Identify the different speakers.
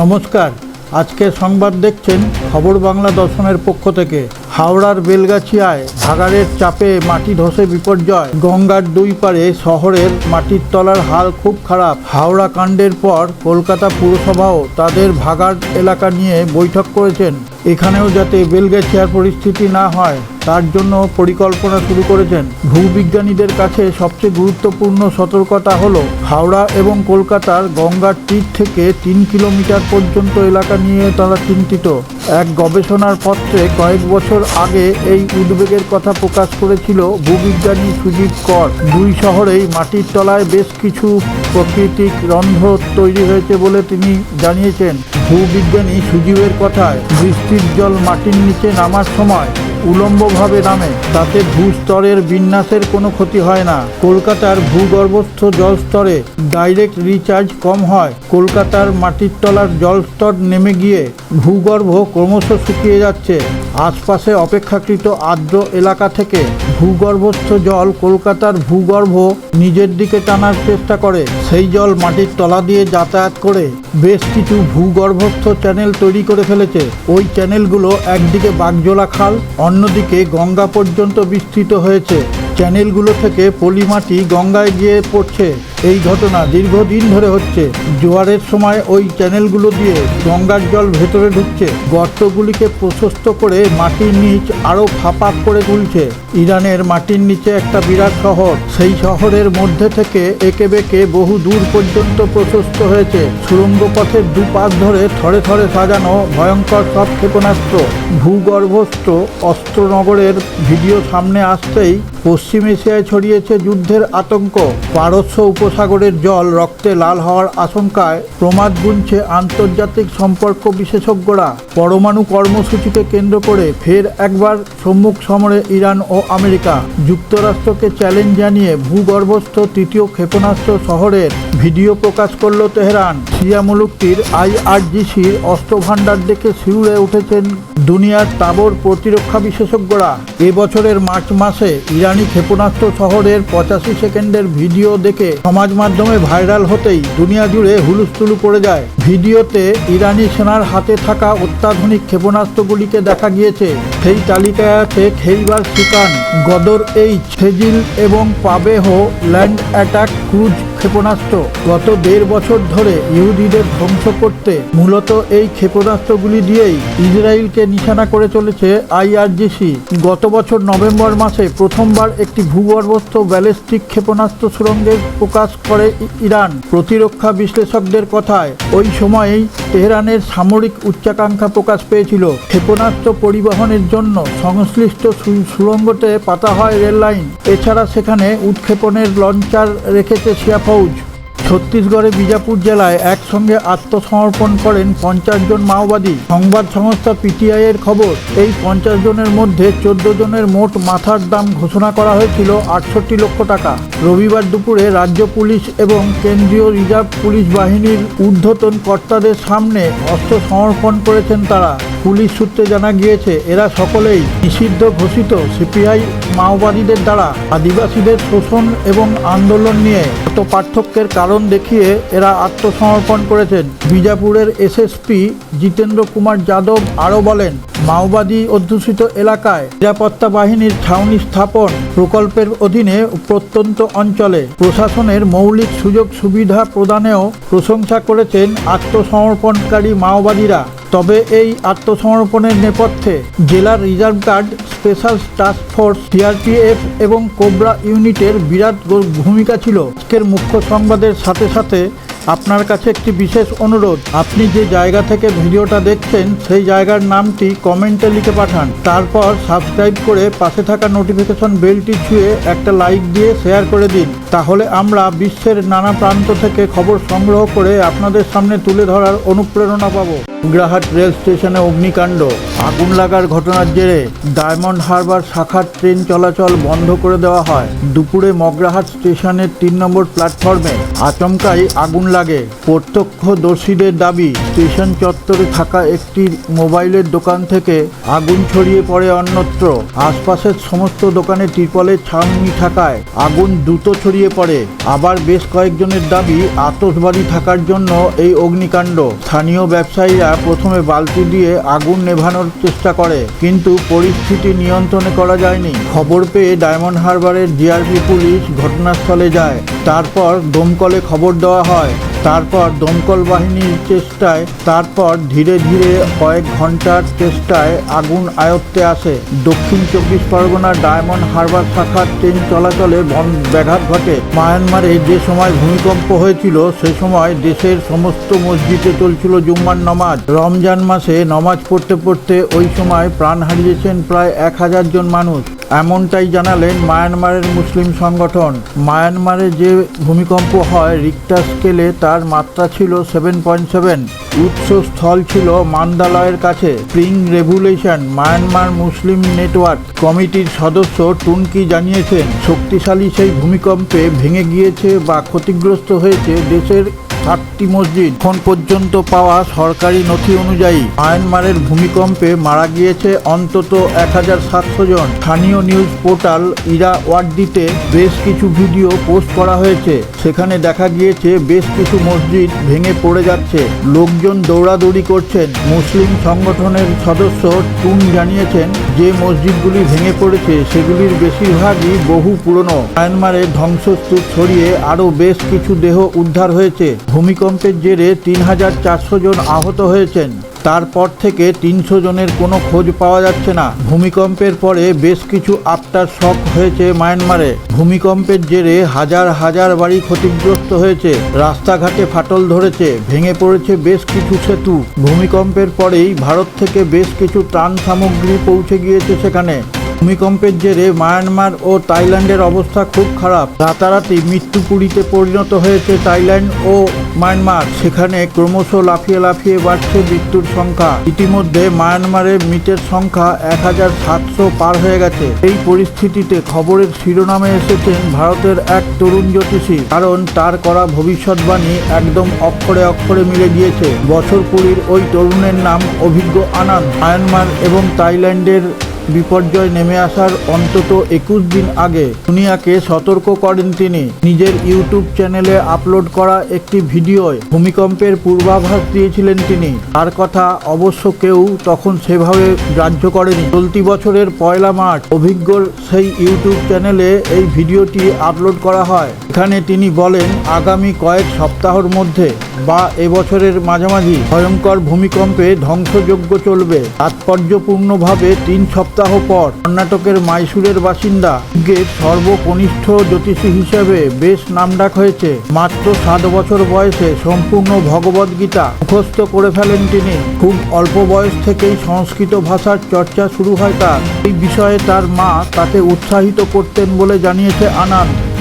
Speaker 1: নমস্কার। আজকের সংবাদ দেখছেন খবর বাংলা দর্শনের পক্ষ থেকে। হাওড়ার বেলগাছিয়ায় ভাগাড়ের চাপে মাটি ধসে বিপর্যয়। গঙ্গার দুই পারে শহরের মাটির তলার হাল খুব খারাপ। হাওড়া কাণ্ডের পর কলকাতা পুরসভাও তাদের ভাগাড় এলাকা নিয়ে বৈঠক করেছেন এখানেও যাতে বেলগাছিয়ার পরিস্থিতি না হয়, তার জন্য পরিকল্পনা শুরু করেছেন। ভূবিজ্ঞানীদের কাছে সবচেয়ে গুরুত্বপূর্ণ সতর্কতা হলো, হাওড়া এবং কলকাতার গঙ্গার তীর থেকে তিন কিলোমিটার পর্যন্ত এলাকা নিয়ে তারা চিন্তিত। এক গবেষণার পত্রে কয়েক বছর আগে এই উদ্বেগের কথা প্রকাশ করেছিল ভূবিজ্ঞানী সুজিত কর। দুই শহরেই মাটির তলায় বেশ কিছু প্রাকৃতিক রন্ধ্র তৈরি হয়েছে বলে তিনি জানিয়েছেন। ভূবিজ্ঞানী সুজীবের কথায় বৃষ্টির জল মাটির নিচে নামার সময় উলম্বভাবে নামে, তাতে ভূস্তরের বিন্যাসের কোনো ক্ষতি হয় না। কলকাতার ভূগর্ভস্থ জলস্তরে ডাইরেক্ট রিচার্জ কম হয়। কলকাতার মাটির তলার জলস্তর নেমে গিয়ে ভূগর্ভ ক্রমশ শুকিয়ে যাচ্ছে। আশপাশে অপেক্ষাকৃত আর্দ্র এলাকা থেকে ভূগর্ভস্থ জল কলকাতার ভূগর্ভ নিজের দিকে টানার চেষ্টা করে। সেই জল মাটির তলা দিয়ে যাতায়াত করে বেশ কিছু ভূগর্ভস্থ চ্যানেল তৈরি করে ফেলেছে। ওই চ্যানেলগুলো একদিকে বাগজোলা খাল অন্যদিকে গঙ্গা পর্যন্ত বিস্তৃত হয়েছে। চ্যানেলগুলো থেকে পলিমাটি গঙ্গায় গিয়ে পড়ছে। এই ঘটনা দীর্ঘদিন ধরে হচ্ছে। জোয়ারের সময় ওই চ্যানেলগুলো দিয়ে গঙ্গার জল ভেতরে ঢুকছে। গর্তগুলিকে প্রশস্ত করে মাটির নিচ আরও ফাঁপা করে তুলছে। ইরানের মাটির নিচে একটা বিরাট শহর। সেই শহরের মধ্যে থেকে একে বেঁকে বহু দূর পর্যন্ত প্রশস্ত হয়েছে। সুড়ঙ্গ পথের দুপাশ ধরে থরে থরে সাজানো ভয়ঙ্কর সব ক্ষেপণাস্ত্র। ভূগর্ভস্থ অস্ত্রনগরের ভিডিও সামনে আসতেই পশ্চিম এশিয়ায় ছড়িয়েছে যুদ্ধের আতঙ্ক। পারস্য উপসাগরের জল রক্তে লাল হওয়ার আশঙ্কায় প্রমাদ গুনছে আন্তর্জাতিক সম্পর্ক বিশেষজ্ঞরা। পরমাণু কর্মসূচিকে কেন্দ্র করে ফের একবার সম্মুখ সমরে ইরান ও আমেরিকা। যুক্তরাষ্ট্রকে চ্যালেঞ্জ জানিয়ে ভূগর্ভস্থ তৃতীয় ক্ষেপণাস্ত্র শহরের ভিডিও প্রকাশ করল তেহরান। সিরিয়া মুলুকটির আইআরজিসির অস্ত্র ভাণ্ডার দেখে শিউরে উঠেছেন দুনিয়ার তাবর প্রতিরক্ষা বিশেষজ্ঞরা। এবছরের মার্চ মাসে ইরানি ক্ষেপণাস্ত্র শহরের পঁচাশি সেকেন্ডের ভিডিও দেখে সমাজ মাধ্যমে ভাইরাল হতেই দুনিয়া জুড়ে হুলুস্থুলু পড়ে যায়। ভিডিওতে ইরানি সেনার হাতে থাকা অত্যাধুনিক ক্ষেপণাস্ত্রগুলিকে দেখা গিয়েছে। সেই তালিকায় আছে খেইবার সিকান গদর এইচ হেজিল এবং পাবেহ ল্যান্ড অ্যাটাক ক্রুজ ক্ষেপণাস্ত্র গত দেড় বছর ধরে ইহুদিদের ধ্বংস করতে মূলত এই ক্ষেপণাস্ত্রগুলি দিয়েই ইসরায়েলকে নিশানা করে চলেছে আইআরজিসি। গত বছর নভেম্বর মাসে প্রথমবার একটি ভূগর্ভস্থ ব্যালিস্টিক ক্ষেপণাস্ত্র সুরঙ্গের প্রকাশ করে ইরান। প্রতিরক্ষা বিশ্লেষকদের কথায়, ওই সময়েই তেহরানের সামরিক উচ্চাকাঙ্ক্ষা প্রকাশ পেয়েছিল। ক্ষেপণাস্ত্র পরিবহনের জন্য সংশ্লিষ্ট সু- সুড়ঙ্গতে পাতা হয় রেল লাইন এছাড়া সেখানে উৎক্ষেপণের লঞ্চার রেখেছে সিয়া ফৌজ। ছত্তিশগড়ে বিজাপুর জেলায় একসঙ্গে আত্মসমর্পণ করেন পঞ্চাশ জন মাওবাদী। সংবাদ সংস্থা পিটিআই এর খবর, এই পঞ্চাশ জনের মধ্যে চোদ্দ জনের মোট মাথার দাম ঘোষণা করা হয়েছিল আটষট্টি লক্ষ টাকা। রবিবার দুপুরে রাজ্য পুলিশ এবং কেন্দ্রীয় রিজার্ভ পুলিশ বাহিনীর ঊর্ধ্বতন কর্তাদের সামনে অস্ত্র সমর্পণ করেছেন তারা। পুলিশ সূত্রে জানা গিয়েছে, এরা সকলেই নিষিদ্ধ ঘোষিত সিপিআই মাওবাদীদের দ্বারা আদিবাসীদের শোষণ এবং আন্দোলন নিয়ে এত পার্থক্যের কারণ দেখিয়ে এরা আত্মসমর্পণ করেছেন। বিজাপুরের এসএসপি জিতেন্দ্র কুমার যাদব আরও বলেন, মাওবাদী অধ্যুষিত এলাকায় নিরাপত্তা বাহিনীর ছাউনি স্থাপন প্রকল্পের অধীনে প্রত্যন্ত অঞ্চলে প্রশাসনের মৌলিক সুযোগ সুবিধা প্রদানেও প্রশংসা করেছেন আত্মসমর্পণকারী মাওবাদীরা। তবে এই আত্মসমর্পণের নেপথ্যে জেলার reserve guard, special task force, CRPF এবং কোবরা ইউনিটের বিরাট ভূমিকা ছিল। আজকের মুখ্য সংবাদের সাথে সাথে আপনার কাছে একটি বিশেষ অনুরোধ। আপনি যে জায়গা থেকে ভিডিওটা দেখছেন, সেই জায়গার নামটি কমেন্টে লিখে পাঠান। তারপর সাবস্ক্রাইব করে পাশে থাকা নোটিফিকেশন বেলটি ছুঁয়ে একটা লাইক দিয়ে শেয়ার করে দিন। তাহলে আমরা বিশ্বের নানা প্রান্ত থেকে খবর সংগ্রহ করে আপনাদের সামনে তুলে ধরার অনুপ্রেরণা পাবো। গ্রাহাট রেল স্টেশনে অগ্নিকাণ্ড। আগুন লাগার ঘটনার জেরে ডায়মন্ড হারবার শাখার ট্রেন চলাচল বন্ধ করে দেওয়া হয়। দুপুরে মগরাহাট স্টেশনের তিন নম্বর প্ল্যাটফর্মে আচমকাই আগুন লাগে। প্রত্যক্ষদর্শীদের দাবি, স্টেশন চত্বরে থাকা একটি মোবাইলের দোকান থেকে আগুন ছড়িয়ে পড়ে অন্যত্র। আশপাশের সমস্ত দোকানে ত্রিপলের ছাউনি থাকায় আগুন দ্রুত ছড়িয়ে পড়ে। আবার বেশ কয়েকজনের দাবি আতসবাড়ি থাকার জন্য এই অগ্নিকাণ্ড। স্থানীয় ব্যবসায়ীরা প্রথমে বালতি দিয়ে আগুন নেভানোর চেষ্টা করে, কিন্তু পরিস্থিতি নিয়ন্ত্রণে করা যায়নি। খবর পেয়ে ডায়মন্ড হারবারের জিআরপি পুলিশ ঘটনাস্থলে যায়। তারপর দমকলে খবর দেওয়া হয় তারপর দমকল বাহিনীর চেষ্টায়, তারপর ধীরে ধীরে কয়েক ঘণ্টার চেষ্টায় আগুন আয়ত্তে আসে। দক্ষিণ চব্বিশ পরগনার ডায়মন্ড হারবার শাখার ট্রেন চলাচলে ব্যাঘাত ঘটে। মায়ানমারে যে সময় ভূমিকম্প হয়েছিল, সে সময় দেশের সমস্ত মসজিদে চলছিল জুম্মার নামাজ। রমজান মাসে নমাজ পড়তে পড়তে ওই সময় প্রাণ হারিয়েছেন প্রায় এক হাজার জন মানুষ। এমনটাই জানালেন মায়ানমারের মুসলিম সংগঠন। মায়ানমারে যে ভূমিকম্প হয়, রিক্টার স্কেলে তার মাত্রা ছিল সেভেন পয়েন্ট সেভেন। উৎসস্থল ছিল মান্দালয়ের কাছে। Spring revolution, Myanmar Muslim network কমিটির সদস্য টুনকি জানিয়েছেন, শক্তিশালী সেই ভূমিকম্পে ভেঙে গিয়েছে বা ক্ষতিগ্রস্ত হয়েছে দেশের ষাটটি মসজিদ। এখন পর্যন্ত পাওয়া সরকারি নথি অনুযায়ী মায়ানমারের ভূমিকম্পে মারা গিয়েছে অন্তত এক হাজার সাতশো জন। স্থানীয় নিউজ পোর্টাল ইরা ওয়ার্ডিতে বেশ কিছু ভিডিও পোস্ট করা হয়েছে। সেখানে দেখা গিয়েছে বেশ কিছু মসজিদ ভেঙে পড়ে যাচ্ছে। লোকজন দৌড়াদৌড়ি করছেন। মুসলিম সংগঠনের সদস্য টুন জানিয়েছেন যে মসজিদগুলি ভেঙে পড়েছে, সেগুলির বেশিরভাগই বহু পুরনো। মায়ানমারে ধ্বংসস্তূপ ছড়িয়ে আরও বেশ কিছু দেহ উদ্ধার হয়েছে। ভূমিকম্পের জেরে তিন হাজার চারশো জন আহত হয়েছেন। তারপর থেকে তিনশো জনের কোনো খোঁজ পাওয়া যাচ্ছে না। ভূমিকম্পের পরে বেশ কিছু আফটার শক হয়েছে মায়ানমারে। ভূমিকম্পের জেরে হাজার হাজার বাড়ি ক্ষতিগ্রস্ত হয়েছে। রাস্তাঘাটে ফাটল ধরেছে, ভেঙে পড়েছে বেশ কিছু সেতু। ভূমিকম্পের পরেই ভারত থেকে বেশ কিছু ত্রাণ সামগ্রী পৌঁছে গিয়েছে সেখানে। ভূমিকম্পের জেরে মায়ানমার ও থাইল্যান্ডের অবস্থা খুব খারাপ। রাতারাতি মৃত্যুপুরীতে পরিণত হয়েছে থাইল্যান্ড ও মায়ানমার। সেখানে ক্রমশ লাফিয়ে লাফিয়ে বাড়ছে মৃত্যুর সংখ্যা। ইতিমধ্যে মায়ানমারে মৃতের সংখ্যা এক হাজার সাতশো পার হয়ে গেছে। এই পরিস্থিতিতে খবরের শিরোনামে এসেছেন ভারতের এক তরুণ জ্যোতিষী। কারণ তার করা ভবিষ্যৎবাণী একদম অক্ষরে অক্ষরে মিলে গিয়েছে। বছর কুড়ির ওই তরুণের নাম অভিজ্ঞ আনন্দ। মায়ানমার এবং থাইল্যান্ডের বিপর্যয় নেমে আসার অন্তত একুশ দিন আগে দুনিয়াকে সতর্ক করেন তিনি। নিজের ইউটিউব চ্যানেলে আপলোড করা একটি ভিডিওয় ভূমিকম্পের পূর্বাভাস দিয়েছিলেন তিনি। তার কথা অবশ্য কেউ তখন সেভাবে গ্রাহ্য করেনি। চলতি বছরের পয়লা মার্চ অভিজ্ঞর সেই ইউটিউব চ্যানেলে এই ভিডিওটি আপলোড করা হয়। এখানে তিনি বলেন, আগামী কয়েক সপ্তাহের মধ্যে বা এবছরের মাঝামাঝি ভয়ঙ্কর ভূমিকম্পে ধ্বংসযজ্ঞ চলবে। তাৎপর্যপূর্ণভাবে তিন সপ্তাহ পর কর্ণাটকের মাইসুরের বাসিন্দা গেট সর্বকনিষ্ঠ জ্যোতিষী হিসেবে বেশ নামডাক হয়েছে। মাত্র সাত বছর বয়সে সম্পূর্ণ ভগবদ্গীতা মুখস্থ করে ফেলেন তিনি। খুব অল্প বয়স থেকেই সংস্কৃত ভাষার চর্চা শুরু হয় তার। এই বিষয়ে তার মা তাকে উৎসাহিত করতেন বলে জানিয়েছে আনন্দ